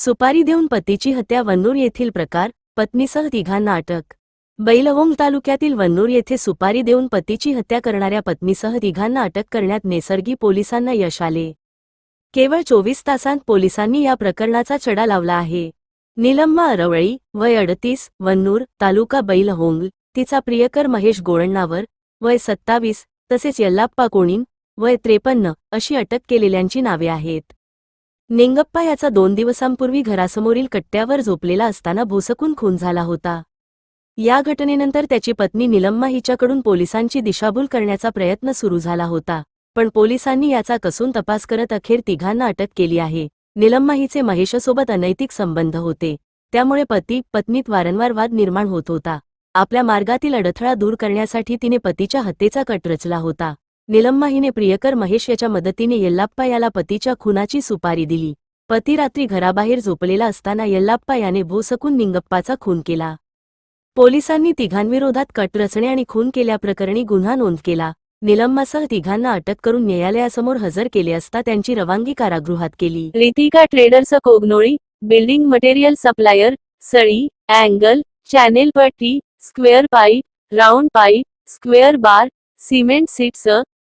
सुपारी देऊन पतीची हत्या वन्नूर येथील प्रकार पत्नीसह तिघांना अटक. बैलवोंग तालुक्यातील वन्नूर येथे सुपारी देऊन पतीची हत्या करणाऱ्या पत्नीसह तिघांना अटक करण्यात नेसर्गी पोलिसांना यश आले. केवळ चोवीस तासांत पोलिसांनी या प्रकरणाचा चढा लावला आहे. निलम्मा अरवळी वय अडतीस वन्नूर तालुका बैलहोंग तिचा प्रियकर महेश गोळण्णावर वय सत्तावीस तसेच यल्लाप्पा कोणीन वय त्रेपन्न अशी अटक केलेल्यांची नावे आहेत. नेंगप्पा याचा दोन दिवसांपूर्वी घरासमोरील कट्ट्यावर झोपलेला असताना भोसकून खून झाला होता. या घटनेनंतर त्याची पत्नी निलम्मा हिच्याकडून पोलिसांची दिशाभूल करण्याचा प्रयत्न सुरू झाला होता. पण पोलिसांनी याचा कसून तपास करत अखेर तिघांना अटक केली आहे. निलम्मा हिचे महेशसोबत अनैतिक संबंध होते. त्यामुळे पती पत्नीत वारंवार वाद निर्माण होत होता. आपल्या मार्गातील अडथळा दूर करण्यासाठी तिने पतीच्या हत्येचा कट रचला होता. निलम्मा हिने प्रियकर महेश याच्या मदतीने यल्लाप्पा याला पतीच्या खुनाची सुपारी दिली. पती रात्री घराबाहेर झोपलेला असताना यल्लाप्पा याने भोसकून निंगप्पाचा खून केला. पोलिसांनी तिघांविरोधात कट रचणे आणि खून केल्याप्रकरणी गुन्हा नोंद केला. निलम्मासह तिघांना अटक करून न्यायालयासमोर हजर केले असता त्यांची रवानगी कारागृहात केली. Ritika traders Kognoli building material supplier सळी angle channel पट्टी square pipe round pipe square bar cement sheets